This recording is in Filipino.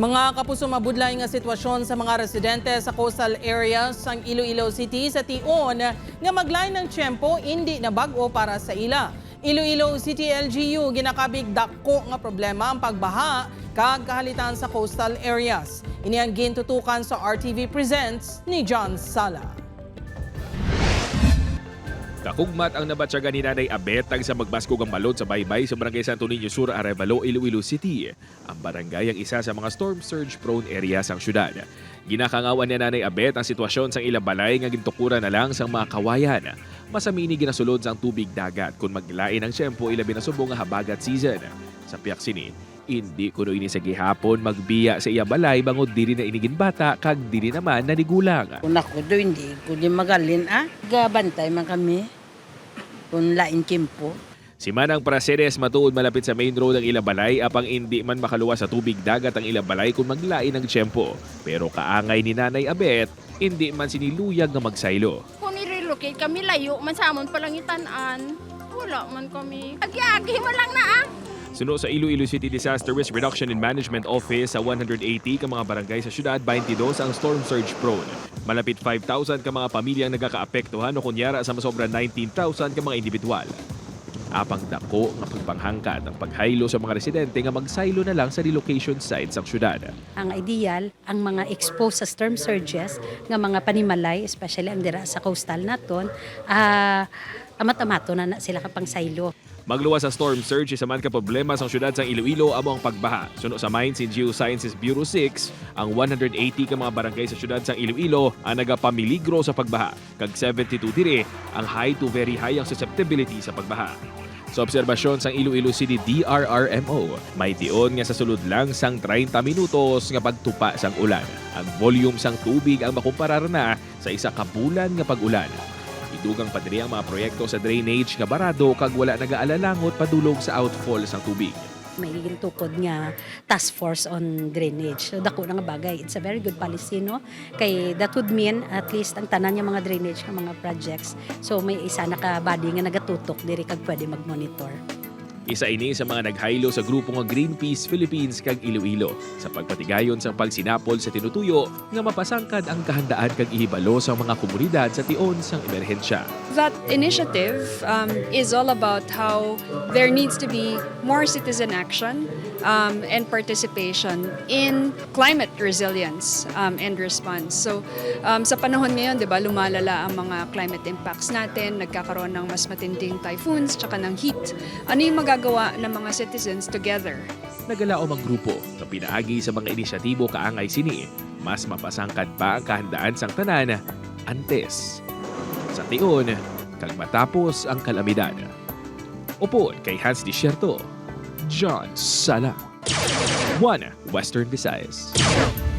Mga kapuso mabudlay nga sitwasyon sa mga residente sa coastal areas sang Iloilo City sa Tion nga maglay ng tiyempo hindi na bago para sa ila. Iloilo City LGU ginakabig dako nga problema ang pagbaha kag kahalitan sa coastal areas. Ini ang gintutukan sa RTV Presents ni John Sala. Kakugmat ang nabatsagan ni Nanay Abet tag sa magbaskog ang balod sa baybay sa Barangay Santo Niño Sur, Arevalo, Iloilo City. Ang barangay ang isa sa mga storm surge prone area sang syudad. Ginakangawan ni Nanay Abet ang sitwasyon sang ilang balay nga gintukuran na lang sang mga kawayan. Masamini ginasulod sang tubig dagat kung maglain ang tiyempo ilabi na subong nga habagat season. Sa piyak hindi kuno ini sa gihapon magbiya sa iya balay bangod diri na inigin bata kag diri naman nanigulang. Kung ako do, hindi ko di magalin, ah. Gabantay man kami. Kung lain kimpo. Si Manang Praseres matuod malapit sa main road ang Ilabalay apang hindi man makaluwa sa tubig dagat ang Ilabalay kung maglain ng tiyempo. Pero kaangay ni Nanay Abet, hindi man siniluyag nga magsaylo. Kung i-relocate kami, layo man sa amon palang itanan. Wala man kami. Agi-agi mo lang na ah. Suno sa Iloilo City Disaster Risk Reduction and Management Office sa 180 ka mga barangay sa syudad, 22 ang storm surge prone. Malapit 5,000 ka mga pamilyang nagkakaapektuhan o kunyara sa masobra 19,000 ka mga individual. Apang dako nga pagpanghangkat ang paghaylo sa mga residente nga magsaylo na lang sa relocation sites sa syudad. ang ideal ang mga exposed sa storm surges nga mga panimalay especially ang dira sa coastal naton ah amat-amato na, na sila kapang saylo Magluwas sa storm surge isa man ka problema sa syudad sa Iloilo amo ang pagbaha. Suno sa Mines and Geosciences Bureau 6, ang 180 ka mga barangay sa syudad sa Iloilo ang nagapamiligro sa pagbaha. Kag 72 dire ang high to very high ang susceptibility sa pagbaha. Sa obserbasyon sang Iloilo City DRRMO, may tion nga sa sulod lang sang 30 minutos nga pagtupa sang ulan. Ang volume sang tubig ang makumparar na sa isa ka bulan nga pag-ulan. Idugang pa diri ang mga proyekto sa drainage nga barado kag wala nagaalalangot padulog sa outfall sang tubig. may tukod nga task force on drainage. So dako na nga bagay. It's a very good policy no? Kay that would mean at least ang tanan nga mga drainage nga mga projects. So may isa na ka body nga nagatutok diri kag pwede mag-monitor Isa ini sa mga naghaylo sa grupo nga Greenpeace Philippines kag Iloilo sa pagpatigayon sa pagsinapol sa tinutuyo nga mapasangkad ang kahandaan kag ihibalo sa mga komunidad sa tion sang emerhensya. That initiative um, is all about how there needs to be more citizen action um, and participation in climate resilience um, and response. So um, sa panahon ngayon, 'di ba, lumalala ang mga climate impacts natin, nagkakaroon ng mas matinding typhoons tsaka ng heat. Ano yung magagawa ng mga citizens together Nagalaom ang grupo sa pinaagi sa mga inisyatibo kaangay sini mas mapasangkad pa ang kahandaan sang tanan antes sa tion kag matapos ang kalamidad. Upo kay Hans Desierto, John Sala. One Western Visayas.